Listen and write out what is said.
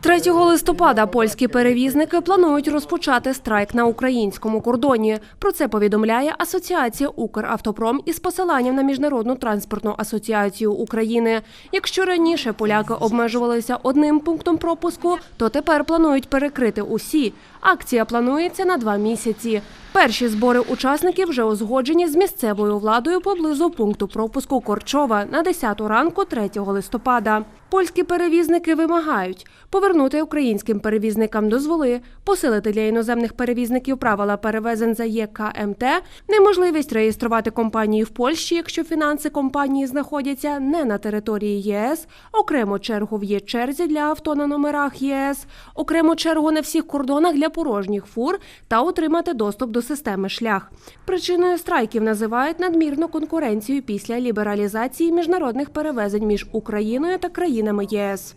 3 листопада польські перевізники планують розпочати страйк на українському кордоні. Про це повідомляє Асоціація Укравтопром із посиланням на Міжнародну транспортну асоціацію України. Якщо раніше поляки обмежувалися одним пунктом пропуску, то тепер планують перекрити усі. Акція планується на два місяці. Перші збори учасників вже узгоджені з місцевою владою поблизу пункту пропуску Корчова на 10 ранку 3 листопада. Польські перевізники вимагають повернути українським перевізникам дозволи, посилити для іноземних перевізників правила перевезень за ЄКМТ, неможливість реєструвати компанії в Польщі, якщо фінанси компанії знаходяться не на території ЄС, окрему чергу в є-черзі для авто на номерах ЄС, окрему чергу на всіх кордонах для порожніх фур та отримати доступ до системи шлях. Причиною страйків називають надмірну конкуренцію після лібералізації міжнародних перевезень між Україною та країнами ЄС.